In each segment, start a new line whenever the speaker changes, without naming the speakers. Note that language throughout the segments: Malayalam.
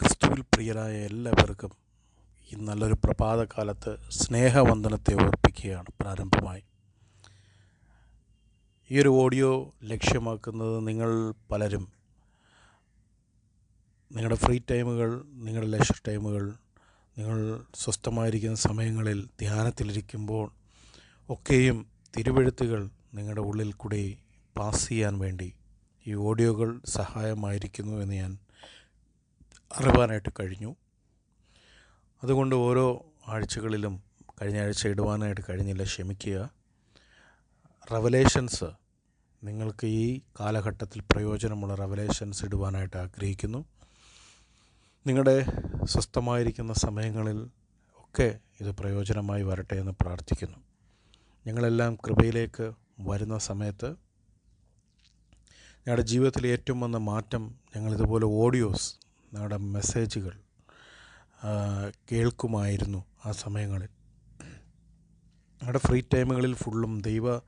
ക്രിസ്തുവിൽ പ്രിയരായ എല്ലാവർക്കും ഈ നല്ലൊരു പ്രഭാതകാലത്ത് സ്നേഹവന്ദനത്തെ ഓർപ്പിക്കുകയാണ് പ്രാരംഭമായി. ഈ ഒരു ഓഡിയോ ലക്ഷ്യമാക്കുന്നത് നിങ്ങൾ പലരും. നിങ്ങളുടെ ഫ്രീ ടൈമുകൾ നിങ്ങളുടെ ലെഷർ ടൈമുകൾ നിങ്ങൾ സ്വസ്ഥമായിരിക്കുന്ന സമയങ്ങളിൽ ധ്യാനത്തിലിരിക്കുമ്പോൾ ഒക്കെയും തിരുവഴുത്തുകൾ നിങ്ങളുടെ ഉള്ളിൽ കൂടി പാസ് ചെയ്യാൻ വേണ്ടി ഈ ഓഡിയോകൾ സഹായമായിരിക്കുന്നു എന്ന് ഞാൻ അറിവാനായിട്ട് കഴിഞ്ഞു. അതുകൊണ്ട് ഓരോ ആഴ്ചകളിലും കഴിഞ്ഞ ആഴ്ച ഇടുവാനായിട്ട് കഴിഞ്ഞില്ല ക്ഷമിക്കുക. റവലേഷൻസ് നിങ്ങൾക്ക് ഈ കാലഘട്ടത്തിൽ പ്രയോജനമുള്ള റവലേഷൻസ് ഇടുവാനായിട്ട് ആഗ്രഹിക്കുന്നു. നിങ്ങളുടെ സ്വസ്ഥമായിരിക്കുന്ന സമയങ്ങളിൽ ഒക്കെ ഇത് പ്രയോജനമായി വരട്ടെ എന്ന് പ്രാർത്ഥിക്കുന്നു. ഞങ്ങളെല്ലാം കൃപയിലേക്ക് വരുന്ന സമയത്ത് ഞങ്ങളുടെ ജീവിതത്തിൽ ഏറ്റവും വന്ന മാറ്റം ഞങ്ങളിതുപോലെ ഓഡിയോസ് ഞങ്ങളുടെ മെസ്സേജുകൾ കേൾക്കുമായിരുന്നു ആ സമയങ്ങളിൽ. നമ്മുടെ ഫ്രീ ടൈമുകളിൽ ഫുള്ളും ദൈവ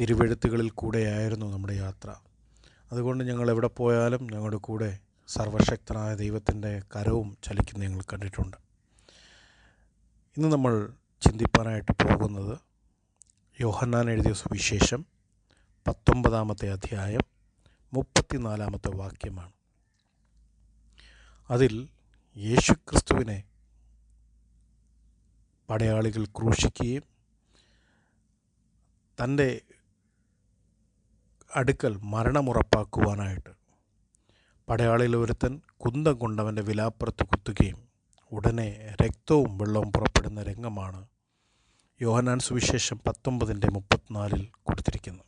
തിരുവെഴുത്തുകളിൽ കൂടെയായിരുന്നു നമ്മുടെ യാത്ര. അതുകൊണ്ട് ഞങ്ങൾ എവിടെ പോയാലും ഞങ്ങളുടെ കൂടെ സർവശക്തനായ ദൈവത്തിന്റെ കരവും ചലിക്കുന്ന ഞങ്ങൾ കണ്ടിട്ടുണ്ട്. ഇന്ന് നമ്മൾ ചിന്തിപ്പാനായിട്ട് പോകുന്നത് യോഹന്നാൻ എഴുതിയ സുവിശേഷം പത്തൊമ്പതാമത്തെ അധ്യായം മുപ്പത്തിനാലാമത്തെ വാക്യമാണ്. അതിൽ യേശുക്രിസ്തുവിനെ പടയാളികൾ ക്രൂശിക്കുകയും തന്റെ അടുക്കൽ മരണമുറപ്പാക്കുവാനായിട്ട് പടയാളിയിൽ ഒരുത്തൻ കുന്തം കൊണ്ടവന്റെ വിലാപ്പുറത്ത് കുത്തുകയും ഉടനെ രക്തവും വെള്ളവും പുറപ്പെടുന്ന രംഗമാണ് യോഹനാൻ സുവിശേഷം പത്തൊമ്പതിന്റെ മുപ്പത്തിനാലിൽ കൊടുത്തിരിക്കുന്നത്.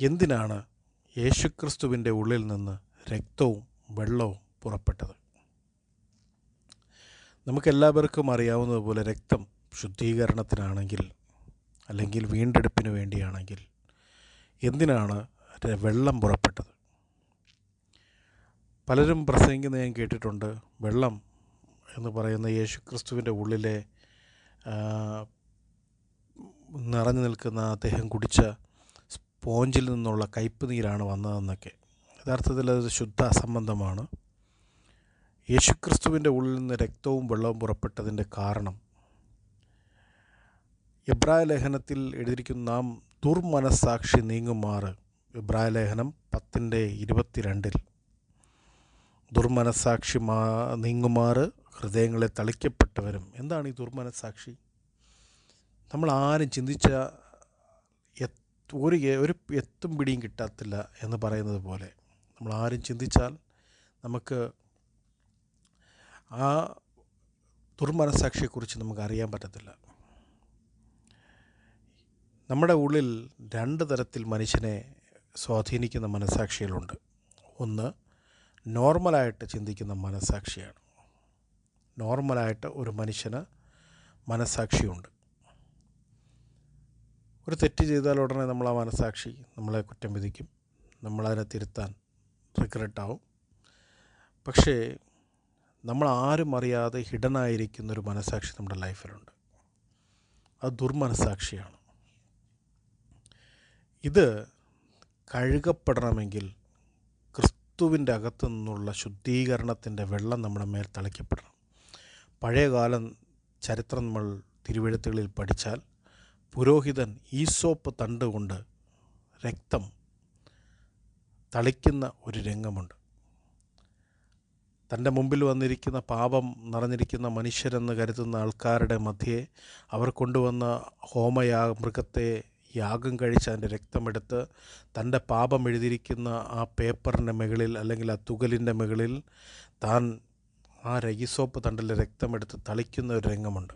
എന്തിനാണ് യേശുക്രിസ്തുവിന്റെ ഉള്ളിൽ നിന്ന് രക്തവും വെള്ളവും പുറപ്പെട്ടത്. നമുക്കെല്ലാവർക്കും അറിയാവുന്നതുപോലെ രക്തം ശുദ്ധീകരണത്തിനാണെങ്കിൽ അല്ലെങ്കിൽ വീണ്ടെടുപ്പിന് വേണ്ടിയാണെങ്കിൽ എന്തിനാണ് വെള്ളം പുറപ്പെട്ടത്? പലരും പ്രസംഗിക്കുന്നത് ഞാൻ കേട്ടിട്ടുണ്ട്. വെള്ളം എന്ന് പറയുന്ന യേശുക്രിസ്തുവിന്റെ ഉള്ളിലെ നിറഞ്ഞു നിൽക്കുന്ന അദ്ദേഹം കുടിച്ച സ്പോഞ്ചിൽ നിന്നുള്ള കയ്പ് നീരാണ് വന്നതെന്നൊക്കെ. യഥാർത്ഥത്തിൽ അത് ശുദ്ധ അസംബന്ധമാണ് യേശുക്രിസ്തുവിന്റെ ഉള്ളിൽ നിന്ന് രക്തവും വെള്ളവും പുറപ്പെട്ടതിന്റെ കാരണം. എബ്രായ ലേഖനത്തിൽ എഴുതിയിരിക്കുന്ന നാം ദുർമനസാക്ഷി നീങ്ങുമാറ് എബ്രായ ലേഖനം പത്തിന്റെ ഇരുപത്തിരണ്ടിൽ. ദുർമനസാക്ഷി മാ നീങ്ങുമാറ് ഹൃദയങ്ങളെ തളിക്കപ്പെട്ടവരും. എന്താണ് ഈ ദുർമനസാക്ഷി? നമ്മൾ ആരും ചിന്തിച്ച ഒരു ഒരു എത്തും പിടിയും കിട്ടാത്തില്ല എന്ന് പറയുന്നത് പോലെ. നമ്മൾ ആരും ചിന്തിച്ചാൽ നമുക്ക് ആ ദുർമനസാക്ഷിയെക്കുറിച്ച് നമുക്ക് അറിയാൻ പറ്റത്തില്ല. നമ്മുടെ ഉള്ളിൽ രണ്ട് തരത്തിൽ മനുഷ്യനെ സ്വാധീനിക്കുന്ന മനസാക്ഷികളുണ്ട്. ഒന്ന് നോർമലായിട്ട് ചിന്തിക്കുന്ന മനസാക്ഷിയാണ്. നോർമലായിട്ട് ഒരു മനുഷ്യന് മനസാക്ഷിയുണ്ട്. ഒരു തെറ്റ് ചെയ്താൽ ഉടനെ നമ്മൾ ആ മനസാക്ഷി നമ്മളെ കുറ്റം വിധിക്കും. നമ്മളതിനെ തിരുത്താൻ റിഗ്രറ്റാവും പക്ഷേ നമ്മൾ ആരും അറിയാതെ ഹിഡനായിരിക്കുന്നൊരു മനസാക്ഷി നമ്മുടെ ലൈഫിലുണ്ട്. അത് ദുർമനസാക്ഷിയാണ്. ഇത് കഴുകപ്പെടണമെങ്കിൽ ക്രിസ്തുവിന്റെ അകത്തു നിന്നുള്ള ശുദ്ധീകരണത്തിന്റെ വെള്ളം നമ്മുടെ മേൽ തളിക്കപ്പെടണം പഴയകാലം ചരിത്രം നമ്മൾ തിരുവെഴുത്തുകളിൽ പഠിച്ചാൽ പുരോഹിതൻ ഈസോപ്പ് തണ്ടുകൊണ്ട് രക്തം തളിക്കുന്ന ഒരു രംഗമുണ്ട്. തന്റെ മുമ്പിൽ വന്നിരിക്കുന്ന പാപം നിറഞ്ഞിരിക്കുന്ന മനുഷ്യരെന്ന് കരുതുന്ന ആൾക്കാരുടെ മധ്യേ അവർ കൊണ്ടുവന്ന ഹോമയാ മൃഗത്തെ യാഗം കഴിച്ച് അതിന്റെ രക്തമെടുത്ത് തന്റെ പാപം എഴുതിയിരിക്കുന്ന ആ പേപ്പറിന്റെ മുകളിൽ അല്ലെങ്കിൽ ആ തുകലിന്റെ മുകളിൽ താൻ ആ രഗിസോപ്പ് തണ്ടിലെ രക്തമെടുത്ത് തളിക്കുന്ന ഒരു രംഗമുണ്ട്.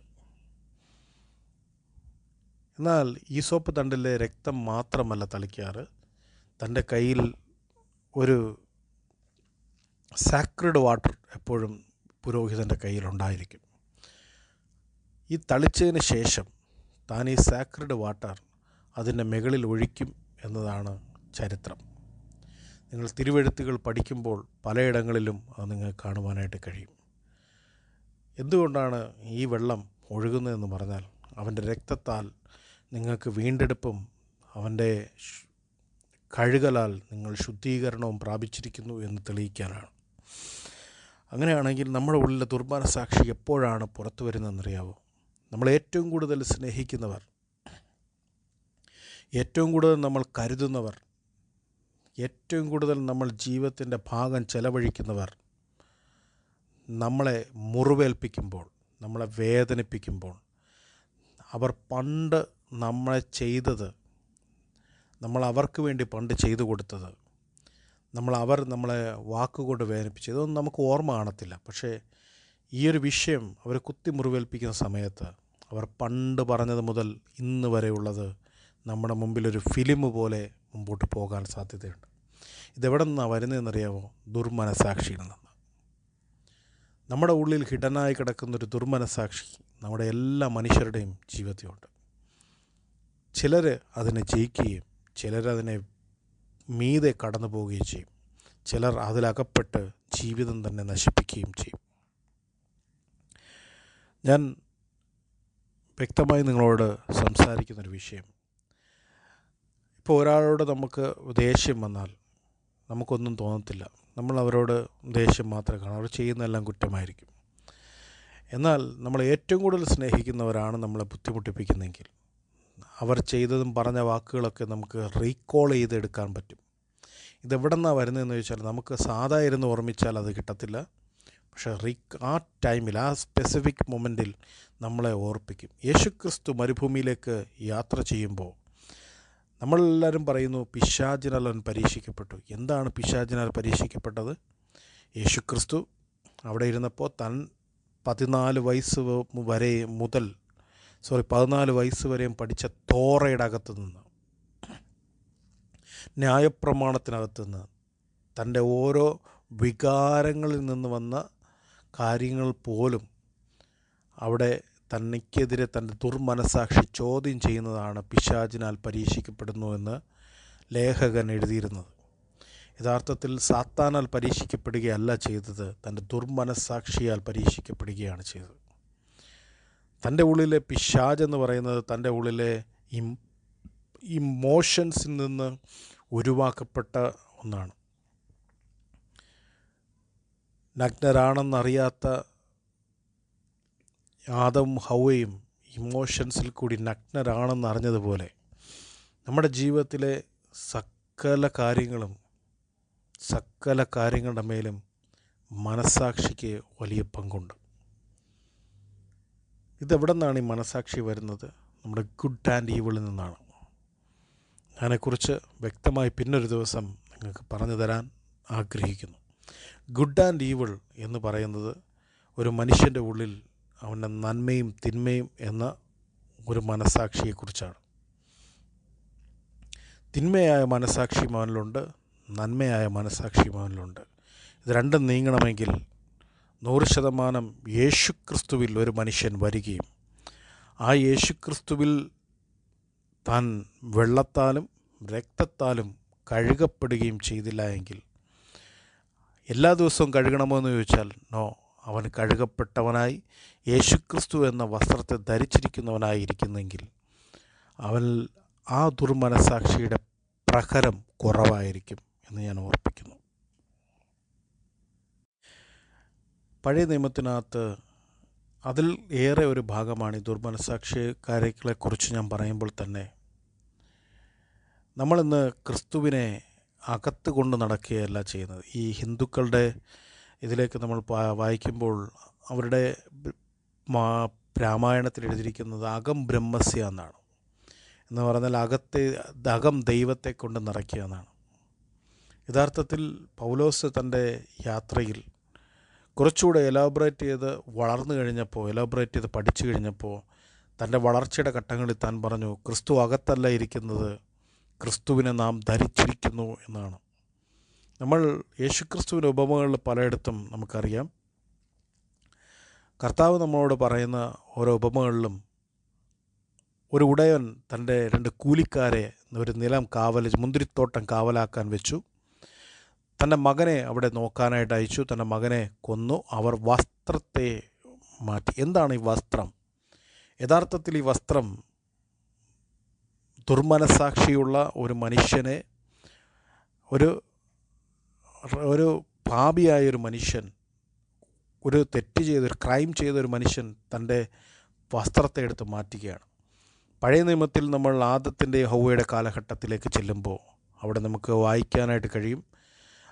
എന്നാൽ ഈ സോപ്പ് തണ്ടിലെ രക്തം മാത്രമല്ല തളിക്കാറ്. തന്റെ കയ്യിൽ ഒരു സാക്രഡ് വാട്ടർ എപ്പോഴും പുരോഹിതന്റെ കയ്യിലുണ്ടായിരിക്കും ഈ തളിച്ചതിന് ശേഷം താൻ ഈ സാക്രഡ് വാട്ടർ അതിന്റെ മുകളിൽ ഒഴിക്കും എന്നതാണ് ചരിത്രം. നിങ്ങൾ തിരുവെഴുത്തുകൾ പഠിക്കുമ്പോൾ പലയിടങ്ങളിലും അത് നിങ്ങൾക്ക് കാണുവാനായിട്ട് കഴിയും. എന്തുകൊണ്ടാണ് ഈ വെള്ളം ഒഴുകുന്നതെന്ന് പറഞ്ഞാൽ അവന്റെ രക്തത്താൽ നിങ്ങൾക്ക് വീണ്ടെടുപ്പും അവന്റെ കഴുകലാൽ നിങ്ങൾ ശുദ്ധീകരണവും പ്രാപിച്ചിരിക്കുന്നു എന്ന് തെളിയിക്കാനാണ്. അങ്ങനെയാണെങ്കിൽ നമ്മുടെ ഉള്ളിലെ ദുർമനസാക്ഷി എപ്പോഴാണ് പുറത്തു വരുന്നതെന്നറിയാവോ? നമ്മൾ ഏറ്റവും കൂടുതൽ സ്നേഹിക്കുന്നവർ ഏറ്റവും കൂടുതൽ നമ്മൾ കരുതുന്നവർ ഏറ്റവും കൂടുതൽ നമ്മൾ ജീവിതത്തിന്റെ ഭാഗം ചെലവഴിക്കുന്നവർ നമ്മളെ മുറിവേൽപ്പിക്കുമ്പോൾ നമ്മളെ വേദനിപ്പിക്കുമ്പോൾ അവർ പണ്ട് നമ്മളെ ചെയ്തത് നമ്മൾ അവർക്ക് വേണ്ടി പണ്ട് ചെയ്തു കൊടുത്തത് നമ്മൾ അവർ നമ്മളെ വാക്കുകൊണ്ട് വേദനിപ്പിച്ചു ഇതൊന്നും നമുക്ക് ഓർമ്മ കാണത്തില്ല. പക്ഷേ ഈ ഒരു വിഷയം അവർ കുത്തി മുറിവേൽപ്പിക്കുന്ന സമയത്ത് അവർ പണ്ട് പറഞ്ഞത് മുതൽ ഇന്ന് വരെയുള്ളത് നമ്മുടെ മുമ്പിലൊരു ഫിലിം പോലെ മുമ്പോട്ട് പോകാൻ സാധ്യതയുണ്ട്. ഇതെവിടെ നിന്നാണ് വരുന്നതെന്നറിയാമോ ദുർമനസാക്ഷിയിൽ നിന്ന്. നമ്മുടെ ഉള്ളിൽ ഹിഡനായി കിടക്കുന്നൊരു ദുർമനസാക്ഷി നമ്മുടെ എല്ലാ മനുഷ്യരുടെയും ജീവിതത്തിലുണ്ട്. ചിലർ അതിനെ ജയിക്കുകയും ചിലരതിനെ മീതെ കടന്നു പോവുകയും ചെയ്യും. ചിലർ അതിലകപ്പെട്ട് ജീവിതം തന്നെ നശിപ്പിക്കുകയും ചെയ്യും. ഞാൻ വ്യക്തമായി നിങ്ങളോട് സംസാരിക്കുന്നൊരു വിഷയം. ഇപ്പോൾ ഒരാളോട് നമുക്ക് ദേഷ്യം വന്നാൽ നമുക്കൊന്നും തോന്നത്തില്ല. നമ്മൾ അവരോട് ദേഷ്യം മാത്രമേ കാണാം. അവർ ചെയ്യുന്നതെല്ലാം കുറ്റമായിരിക്കും. എന്നാൽ നമ്മൾ ഏറ്റവും കൂടുതൽ സ്നേഹിക്കുന്നവരാണ് നമ്മളെ ബുദ്ധിമുട്ടിപ്പിക്കുന്നതെങ്കിൽ അവർ ചെയ്തതും പറഞ്ഞ വാക്കുകളൊക്കെ നമുക്ക് റീകോൾ ചെയ്തെടുക്കാൻ പറ്റും. ഇതെവിടെ നിന്നാണ് വരുന്നതെന്ന് ചോദിച്ചാൽ നമുക്ക് സാധാ ഇരുന്ന് ഓർമ്മിച്ചാൽ അത് കിട്ടത്തില്ല. പക്ഷേ റീ ആ ടൈമിൽ ആ സ്പെസിഫിക് മൊമെന്റിൽ നമ്മളെ ഓർപ്പിക്കും. യേശുക്രിസ്തു മരുഭൂമിയിലേക്ക് യാത്ര ചെയ്യുമ്പോൾ നമ്മളെല്ലാവരും പറയുന്നു പിശാചിനാൽ അവൻ പരീക്ഷിക്കപ്പെട്ടു. എന്താണ് പിശാചിനാൽ പരീക്ഷിക്കപ്പെട്ടത്? യേശുക്രിസ്തു അവിടെ ഇരുന്നപ്പോൾ തൻ പതിനാല് വയസ്സ് വരെ മുതൽ സോറി പതിനാല് വയസ്സ് വരെയും പഠിച്ച തോറയുടെ അകത്തു നിന്ന് ന്യായപ്രമാണത്തിനകത്തു നിന്ന് തന്റെ ഓരോ വികാരങ്ങളിൽ നിന്ന് വന്ന കാര്യങ്ങൾ പോലും അവിടെ തനിക്കെതിരെ തന്റെ ദുർമനസാക്ഷി ചോദ്യം ചെയ്യുന്നതാണ് പിശാചിനാൽ പരീക്ഷിക്കപ്പെടുന്നു എന്ന് ലേഖകൻ എഴുതിയിരുന്നത്. യഥാർത്ഥത്തിൽ സാത്താനാൽ പരീക്ഷിക്കപ്പെടുകയല്ല ചെയ്തത് തന്റെ ദുർമനസാക്ഷിയാൽ പരീക്ഷിക്കപ്പെടുകയാണ് ചെയ്തത്. തന്റെ ഉള്ളിലെ പിശാജ് എന്ന് പറയുന്നത് തന്റെ ഉള്ളിലെ ഇം ഇമോഷൻസിൽ നിന്ന് ഒഴിവാക്കപ്പെട്ട ഒന്നാണ്. നഗ്നരാണെന്നറിയാത്ത ആദവും ഹൗവയും ഇമോഷൻസിൽ കൂടി നഗ്നരാണെന്നറിഞ്ഞതുപോലെ നമ്മുടെ ജീവിതത്തിലെ സകല കാര്യങ്ങളും സകല കാര്യങ്ങളുടെ മേലും മനസ്സാക്ഷിക്ക് വലിയ പങ്കുണ്ട്. ഇതെവിടെ നിന്നാണ് ഈ മനസാക്ഷി വരുന്നത്? നമ്മുടെ ഗുഡ് ആൻഡ് ഈവിളിൽ നിന്നാണ്. അതിനെക്കുറിച്ച് വ്യക്തമായി പിന്നൊരു ദിവസം നിങ്ങൾക്ക് പറഞ്ഞു തരാൻ ആഗ്രഹിക്കുന്നു. ഗുഡ് ആൻഡ് ഈവിൾ എന്ന് പറയുന്നത് ഒരു മനുഷ്യന്റെ ഉള്ളിൽ അവന്റെ നന്മയും തിന്മയും എന്ന ഒരു മനസാക്ഷിയെക്കുറിച്ചാണ്. തിന്മയായ മനസാക്ഷിയും അവനിലുണ്ട് നന്മയായ മനസാക്ഷിയും അവനിലുണ്ട്. ഇത് രണ്ടും നീങ്ങണമെങ്കിൽ നൂറ് ശതമാനം യേശുക്രിസ്തുവിൽ ഒരു മനുഷ്യൻ വരികയും ആ യേശുക്രിസ്തുവിൽ താൻ വെള്ളത്താലും രക്തത്താലും കഴുകപ്പെടുകയും ചെയ്തില്ല എങ്കിൽ എല്ലാ ദിവസവും കഴുകണമോ എന്ന് ചോദിച്ചാൽ നോ അവൻ കഴുകപ്പെട്ടവനായി യേശുക്രിസ്തു എന്ന വസ്ത്രത്തെ ധരിച്ചിരിക്കുന്നവനായിരിക്കുന്നെങ്കിൽ അവൻ ആ ദുർമനസാക്ഷിയുടെ പ്രഹരം കുറവായിരിക്കും എന്ന് ഞാൻ ഓർപ്പിക്കുന്നു. പഴയ നിയമത്തിനകത്ത് അതിൽ ഏറെ ഒരു ഭാഗമാണ് ഈ ദുർമനസാക്ഷിക്കാരെക്കുറിച്ച് ഞാൻ പറയുമ്പോൾ തന്നെ. നമ്മളിന്ന് ക്രിസ്തുവിനെ അകത്ത് കൊണ്ട് നടക്കുകയല്ല ചെയ്യുന്നത്. ഈ ഹിന്ദുക്കളുടെ ഇതിലേക്ക് നമ്മൾ വായിക്കുമ്പോൾ അവരുടെ രാമായണത്തിൽ എഴുതിയിരിക്കുന്നത് അകം ബ്രഹ്മസ്യ എന്നാണ്. എന്ന് പറഞ്ഞാൽ അകത്തെ അകം ദൈവത്തെ കൊണ്ട് നിറയ്ക്കുക എന്നാണ്. യഥാർത്ഥത്തിൽ പൗലോസ് തന്റെ യാത്രയിൽ കുറച്ചുകൂടെ എലാബറേറ്റ് ചെയ്ത് വളർന്നു കഴിഞ്ഞപ്പോൾ എലാബറേറ്റ് ചെയ്ത് പഠിച്ചു കഴിഞ്ഞപ്പോൾ തന്റെ വളർച്ചയുടെ ഘട്ടങ്ങളിൽ താൻ പറഞ്ഞു ക്രിസ്തു അകത്തല്ല ഇരിക്കുന്നത് ക്രിസ്തുവിനെ നാം ധരിച്ചിരിക്കുന്നു എന്നാണ്. നമ്മൾ യേശുക്രിസ്തുവിന്റെ ഉപമകളിൽ പലയിടത്തും നമുക്കറിയാം. കർത്താവ് നമ്മളോട് പറയുന്ന ഓരോ ഉപമകളിലും ഒരു ഉടയൻ തന്റെ രണ്ട് കൂലിക്കാരെ ഒരു നിലം കാവൽ മുന്തിരിത്തോട്ടം കാവലാക്കാൻ വെച്ചു. തന്റെ മകനെ അവിടെ നോക്കാനായിട്ട് അയച്ചു. തന്റെ മകനെ കൊന്നു. അവർ വസ്ത്രത്തെ മാറ്റി. എന്താണ് ഈ വസ്ത്രം? യഥാർത്ഥത്തിൽ ഈ വസ്ത്രം ദുർമനസാക്ഷിയുള്ള ഒരു മനുഷ്യനെ ഒരു ഒരു പാപിയായ ഒരു മനുഷ്യൻ ഒരു തെറ്റ് ചെയ്ത ഒരു ക്രൈം ചെയ്ത ഒരു മനുഷ്യൻ തന്റെ വസ്ത്രത്തെ എടുത്ത് മാറ്റുകയാണ്. പഴയ നിയമത്തിൽ നമ്മൾ ആദത്തിന്റെ ഹൗവയുടെ കാലഘട്ടത്തിലേക്ക് ചെല്ലുമ്പോൾ അവിടെ നമുക്ക് വായിക്കാനായിട്ട് കഴിയും.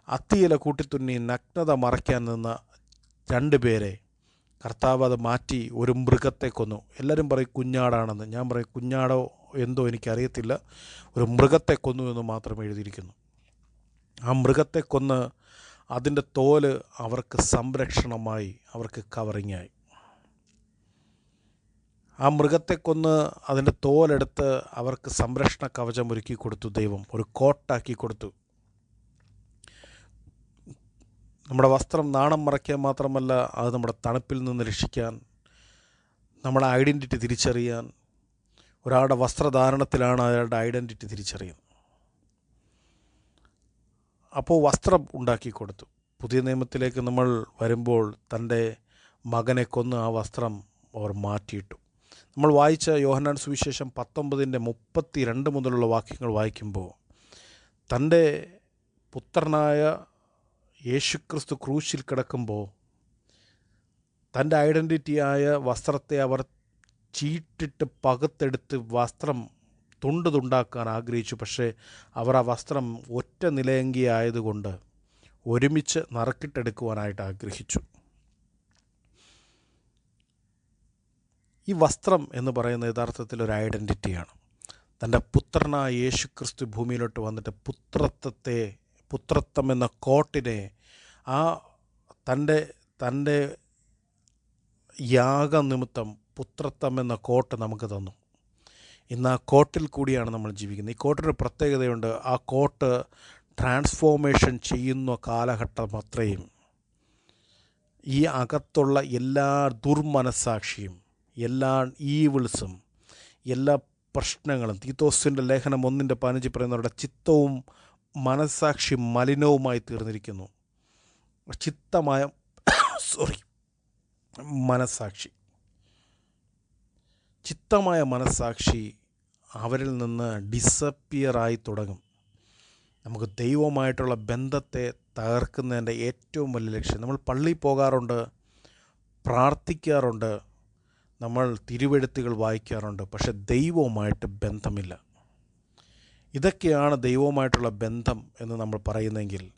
അത്തിയില കൂട്ടിത്തുന്നി നഗ്നത മറയ്ക്കാൻ നിന്ന രണ്ട് പേരെ കർത്താവ് അത് മാറ്റി ഒരു മൃഗത്തെ കൊന്നു. എല്ലാവരും പറയും കുഞ്ഞാടാണെന്ന്. ഞാൻ പറയും കുഞ്ഞാടോ എന്തോ എനിക്കറിയത്തില്ല. ഒരു മൃഗത്തെ കൊന്നു എന്ന് മാത്രം എഴുതിയിരിക്കുന്നു. ആ മൃഗത്തെ കൊന്ന് അതിന്റെ തോൽ അവർക്ക് സംരക്ഷണമായി അവർക്ക് കവറിങ്ങായി. ആ മൃഗത്തെ കൊന്ന് അതിന്റെ തോലെടുത്ത് അവർക്ക് സംരക്ഷണ കവചം ഒരുക്കി കൊടുത്തു ദൈവം. ഒരു കോട്ടാക്കി കൊടുത്തു. നമ്മുടെ വസ്ത്രം നാണം മറയ്ക്കാൻ മാത്രമല്ല അത് നമ്മുടെ തണുപ്പിൽ നിന്ന് രക്ഷിക്കാൻ നമ്മുടെ ഐഡന്റിറ്റി തിരിച്ചറിയാൻ ഒരാളുടെ വസ്ത്രധാരണത്തിലാണ് അയാളുടെ ഐഡന്റിറ്റി തിരിച്ചറിയുന്നത്. അപ്പോൾ വസ്ത്രം ഉണ്ടാക്കി കൊടുത്തു. പുതിയ നിയമത്തിലേക്ക് നമ്മൾ വരുമ്പോൾ തന്റെ മകനെ കൊന്ന് ആ വസ്ത്രം അവർ മാറ്റിയിട്ടു. നമ്മൾ വായിച്ച യോഹനാൻ സുവിശേഷം പത്തൊമ്പതിന്റെ മുപ്പത്തി രണ്ട് മുതലുള്ള വാക്യങ്ങൾ വായിക്കുമ്പോൾ തന്റെ പുത്രനായ യേശുക്രിസ്തു ക്രൂശിൽ കിടക്കുമ്പോൾ തന്റെ ഐഡന്റിറ്റിയായ വസ്ത്രത്തെ അവർ ചീട്ടിട്ട് പകുത്തെടുത്ത് വസ്ത്രം തുണ്ട് തുണ്ടാക്കാൻ ആഗ്രഹിച്ചു. പക്ഷേ അവർ ആ വസ്ത്രം ഒറ്റ നിലയങ്കിയായതുകൊണ്ട് ഒരുമിച്ച് നറുക്കിട്ടെടുക്കുവാനായിട്ട് ആഗ്രഹിച്ചു. ഈ വസ്ത്രം എന്ന് പറയുന്ന യഥാർത്ഥത്തിൽ ഒരു ഐഡന്റിറ്റിയാണ്. തന്റെ പുത്രനായ യേശു ക്രിസ്തു ഭൂമിയിലോട്ട് വന്നിട്ട് പുത്രത്വത്തെ പുത്രത്വം എന്ന കോട്ടിനെ ആ തന്റെ തന്റെ യാഗനിമിത്തം പുത്രത്വം എന്ന കോട്ട് നമുക്ക് തന്നു. ഇന്ന് ആ കോട്ടിൽ കൂടിയാണ് നമ്മൾ ജീവിക്കുന്നത്. ഈ കോട്ടിന് പ്രത്യേകതയുണ്ട്. ആ കോട്ട് ട്രാൻസ്ഫോർമേഷൻ ചെയ്യുന്ന കാലഘട്ടം അത്രയും. ഈ അകത്തുള്ള എല്ലാ ദുർമനസാക്ഷിയും എല്ലാ ഈവിൾസും എല്ലാ പ്രശ്നങ്ങളും തീത്തോസിന്റെ ലേഖനം ഒന്നിന്റെ പതിനഞ്ച് പറയുന്നവരുടെ ചിത്തവും മനസാക്ഷി മലിനവുമായി തീർന്നിരിക്കുന്നു. ചിത്തമായ സോറി മനസ്സാക്ഷി. ചിത്തമായ മനസ്സാക്ഷി അവരിൽ നിന്ന് ഡിസപ്പിയറായി തുടങ്ങും. നമുക്ക് ദൈവമായിട്ടുള്ള ബന്ധത്തെ തകർക്കുന്നതിന്റെ ഏറ്റവും വലിയ ലക്ഷ്യം. നമ്മൾ പള്ളി പോകാറുണ്ട് പ്രാർത്ഥിക്കാറുണ്ട് നമ്മൾ തിരുവെഴുത്തുകൾ വായിക്കാറുണ്ട് പക്ഷെ ദൈവവുമായിട്ട് ബന്ധമില്ല. ഇതൊക്കെയാണ് ദൈവവുമായിട്ടുള്ള ബന്ധം എന്ന് നമ്മൾ പറയുന്നെങ്കിൽ.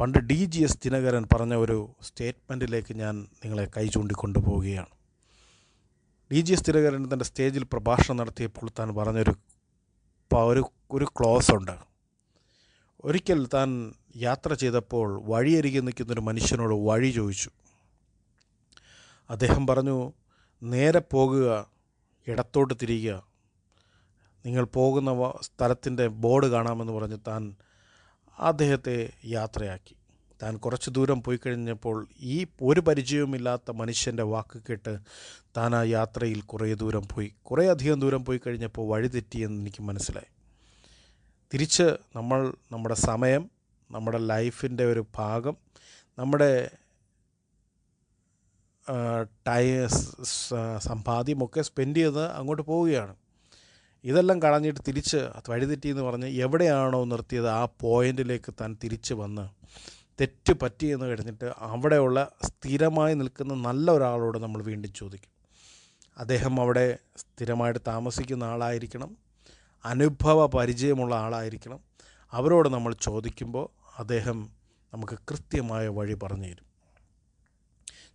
പണ്ട് ഡി ജി എസ് ദിനകരൻ പറഞ്ഞ ഒരു സ്റ്റേറ്റ്മെന്റിലേക്ക് ഞാൻ നിങ്ങളെ കൈ ചൂണ്ടിക്കൊണ്ടുപോവുകയാണ് ഡി ജി എസ് ദിനകരൻ തന്റെ സ്റ്റേജിൽ പ്രഭാഷണം നടത്തിയപ്പോൾ താൻ പറഞ്ഞൊരു ഒരു ഒരു ക്ലോസ് ഉണ്ട്. ഒരിക്കൽ താൻ യാത്ര ചെയ്തപ്പോൾ വഴിയരികെ നിൽക്കുന്നൊരു മനുഷ്യനോട് വഴി ചോദിച്ചു. അദ്ദേഹം പറഞ്ഞു നേരെ പോകുക ഇടത്തോട്ട് തിരിയുക നിങ്ങൾ പോകുന്ന സ്ഥലത്തിന്റെ ബോർഡ് കാണാമെന്ന് പറഞ്ഞ് താൻ അദ്ദേഹത്തെ യാത്രയാക്കി. താൻ കുറച്ച് ദൂരം പോയി കഴിഞ്ഞപ്പോൾ ഈ ഒരു പരിചയവുമില്ലാത്ത മനുഷ്യന്റെ വാക്ക് കേട്ട് താൻ ആ യാത്രയിൽ കുറേ ദൂരം പോയി കുറേ അധികം ദൂരം പോയി കഴിഞ്ഞപ്പോൾ വഴിതെറ്റിയെന്ന് എനിക്ക് മനസ്സിലായി. തിരിച്ച് നമ്മൾ നമ്മുടെ സമയം നമ്മുടെ ലൈഫിന്റെ ഒരു ഭാഗം നമ്മുടെ ടൈ സമ്പാദ്യമൊക്കെ സ്പെൻഡ് ചെയ്ത് അങ്ങോട്ട് പോവുകയാണ്. ഇതെല്ലാം കളഞ്ഞിട്ട് തിരിച്ച് വഴിതെറ്റി എന്ന് പറഞ്ഞ് എവിടെയാണോ നിർത്തിയത് ആ പോയിന്റിലേക്ക് താൻ തിരിച്ച് വന്ന് തെറ്റ് പറ്റിയെന്ന് കഴിഞ്ഞിട്ട് അവിടെയുള്ള സ്ഥിരമായി നിൽക്കുന്ന നല്ല ഒരാളോട് നമ്മൾ വീണ്ടും ചോദിക്കും. അദ്ദേഹം അവിടെ സ്ഥിരമായിട്ട് താമസിക്കുന്ന ആളായിരിക്കണം. അനുഭവ പരിചയമുള്ള ആളായിരിക്കണം. അവരോട് നമ്മൾ ചോദിക്കുമ്പോൾ അദ്ദേഹം നമുക്ക് കൃത്യമായ വഴി പറഞ്ഞു തരും.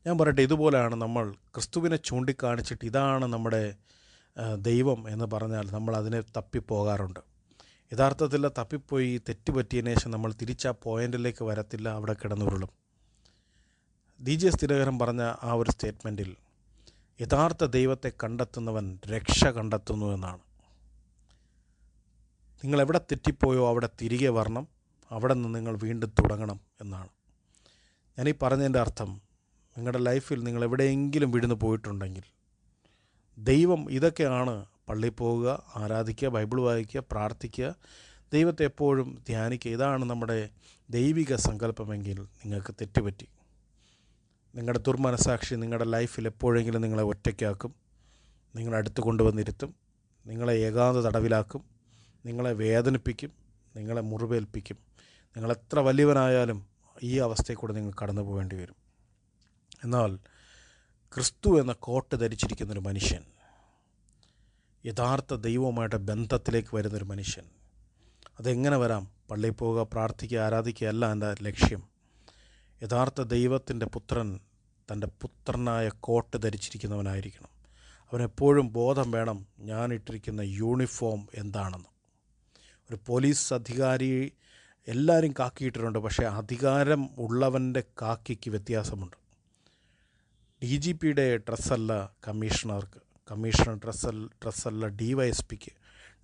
ഞാൻ പറയട്ടെ ഇതുപോലെയാണ് നമ്മൾ ക്രിസ്തുവിനെ ചൂണ്ടിക്കാണിച്ചിട്ട് ഇതാണ് നമ്മുടെ ദൈവം എന്ന് പറഞ്ഞാൽ നമ്മൾ അതിനെ തപ്പിപ്പോകാറുണ്ട്. യഥാർത്ഥത്തിൽ തപ്പിപ്പോയി തെറ്റുപറ്റിയതിനു ശേഷം നമ്മൾ തിരിച്ച പോയിന്റിലേക്ക് വരത്തില്ല അവിടെ കിടന്നുരുളും ഡി ജെ സ്ഥിരകരൻ പറഞ്ഞ ആ ഒരു സ്റ്റേറ്റ്മെന്റിൽ യഥാർത്ഥ ദൈവത്തെ കണ്ടെത്തുന്നവൻ രക്ഷ കണ്ടെത്തുന്നു എന്നാണ്. നിങ്ങൾ എവിടെ തെറ്റിപ്പോയോ അവിടെ തിരികെ വരണം അവിടെ നിന്ന് നിങ്ങൾ വീണ്ടും തുടങ്ങണം എന്നാണ്. ഞാനീ പറഞ്ഞതിന്റെ അർത്ഥം നിങ്ങളുടെ ലൈഫിൽ നിങ്ങൾ എവിടെയെങ്കിലും വിടുന്ന് പോയിട്ടുണ്ടെങ്കിൽ ദൈവം ഇതൊക്കെയാണ് പള്ളിയിൽ പോവുക ആരാധിക്കുക ബൈബിൾ വായിക്കുക പ്രാർത്ഥിക്കുക. ദൈവത്തെ എപ്പോഴും ധ്യാനിക്കുക. ഇതാണ് നമ്മുടെ ദൈവിക സങ്കല്പമെങ്കിൽ നിങ്ങൾക്ക് തെറ്റുപറ്റി. നിങ്ങളുടെ ദുർമനസാക്ഷി നിങ്ങളുടെ ലൈഫിൽ എപ്പോഴെങ്കിലും നിങ്ങളെ ഒറ്റയ്ക്കാക്കും നിങ്ങളെ അടുത്ത് കൊണ്ടുവന്നിരുത്തും നിങ്ങളെ ഏകാന്ത തടവിലാക്കും നിങ്ങളെ വേദനിപ്പിക്കും നിങ്ങളെ മുറിവേൽപ്പിക്കും. നിങ്ങളെത്ര വലിയവനായാലും ഈ അവസ്ഥയിൽ കൂടെ നിങ്ങൾ കടന്നു പോകേണ്ടി വരും. എന്നാൽ ക്രിസ്തു എന്ന കോട്ട് ധരിച്ചിരിക്കുന്നൊരു മനുഷ്യൻ യഥാർത്ഥ ദൈവവുമായിട്ട് ബന്ധത്തിലേക്ക് വരുന്നൊരു മനുഷ്യൻ. അതെങ്ങനെ വരാം? പള്ളിയിൽ പോവുക പ്രാർത്ഥിക്കുക ആരാധിക്കുക അല്ല എന്റെ ലക്ഷ്യം. യഥാർത്ഥ ദൈവത്തിന്റെ പുത്രൻ തന്റെ പുത്രനായ കോട്ട് ധരിച്ചിരിക്കുന്നവനായിരിക്കണം. അവനെപ്പോഴും ബോധം വേണം ഞാൻ ഇട്ടിരിക്കുന്ന യൂണിഫോം എന്താണെന്ന്. ഒരു പോലീസ് അധികാരി എല്ലാവരും കാക്കിയിട്ടിട്ടുണ്ട് പക്ഷേ അധികാരം ഉള്ളവന്റെ കാക്കിക്ക് വ്യത്യാസമുണ്ട്. ഡി ജി പിയുടെ ഡ്രസ്സല്ല കമ്മീഷണർക്ക് കമ്മീഷണർ ഡ്രസ്സല്ല ഡ്രസ്സല്ല ഡി വൈ എസ് പിക്ക്.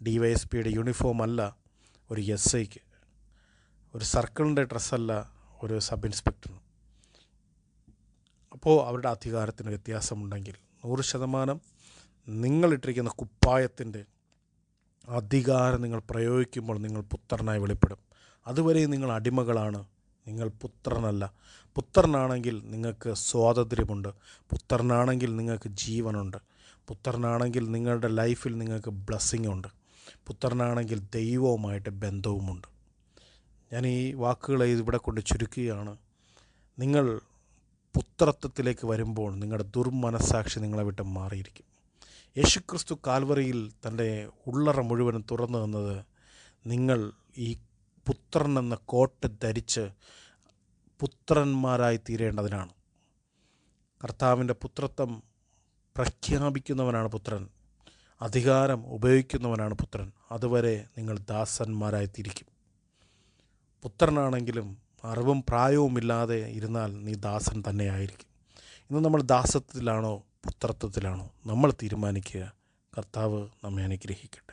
ഡി വൈ എസ് പിയുടെ യൂണിഫോം അല്ല ഒരു എസ് ഐക്ക്. ഒരു സർക്കിളിന്റെ ഡ്രസ്സല്ല ഒരു സബ് ഇൻസ്പെക്ടറിന്. അപ്പോൾ അവരുടെ അധികാരത്തിന് വ്യത്യാസമുണ്ടെങ്കിൽ നൂറ് ശതമാനം നിങ്ങളിട്ടിരിക്കുന്ന കുപ്പായത്തിന്റെ അധികാരം നിങ്ങൾ പ്രയോഗിക്കുമ്പോൾ നിങ്ങൾ പുത്രനായി വെളിപ്പെടും. അതുവരെ നിങ്ങൾ അടിമകളാണ്. നിങ്ങൾ പുത്രനല്ല. പുത്രനാണെങ്കിൽ നിങ്ങൾക്ക് സ്വാതന്ത്ര്യമുണ്ട്. പുത്രനാണെങ്കിൽ നിങ്ങൾക്ക് ജീവനുണ്ട്. പുത്രനാണെങ്കിൽ നിങ്ങളുടെ ലൈഫിൽ നിങ്ങൾക്ക് ബ്ലെസ്സിങ് ഉണ്ട് പുത്രനാണെങ്കിൽ ദൈവവുമായിട്ട് ബന്ധവുമുണ്ട്. ഞാൻ ഈ വാക്കുകളെ ഇവിടെ കൊണ്ട് ചുരുക്കുകയാണ്. നിങ്ങൾ പുത്രത്വത്തിലേക്ക് വരുമ്പോൾ നിങ്ങളുടെ ദുർമനസാക്ഷി നിങ്ങളെ വിട്ട് മാറിയിരിക്കും. യേശുക്രിസ്തു കാൽവറിയിൽ തന്റെ ഉള്ളറ മുഴുവനും തുറന്നു തന്നത് നിങ്ങൾ ഈ പുത്രൻ എന്ന കോട്ട് ധരിച്ച് പുത്രന്മാരായി തീരേണ്ടതിനാണ്. കർത്താവിന്റെ പുത്രത്വം പ്രഖ്യാപിക്കുന്നവനാണ് പുത്രൻ. അധികാരം ഉപയോഗിക്കുന്നവനാണ് പുത്രൻ. അതുവരെ നിങ്ങൾ ദാസന്മാരായി തിരിക്കും. പുത്രനാണെങ്കിലും അറിവും പ്രായവുമില്ലാതെ ഇരുന്നാൽ നീ ദാസൻ തന്നെയായിരിക്കും. ഇന്ന് നമ്മൾ ദാസത്വത്തിലാണോ പുത്രത്വത്തിലാണോ? നമ്മൾ തീരുമാനിക്കുക. കർത്താവ് നമ്മെ അനുഗ്രഹിക്കട്ടെ.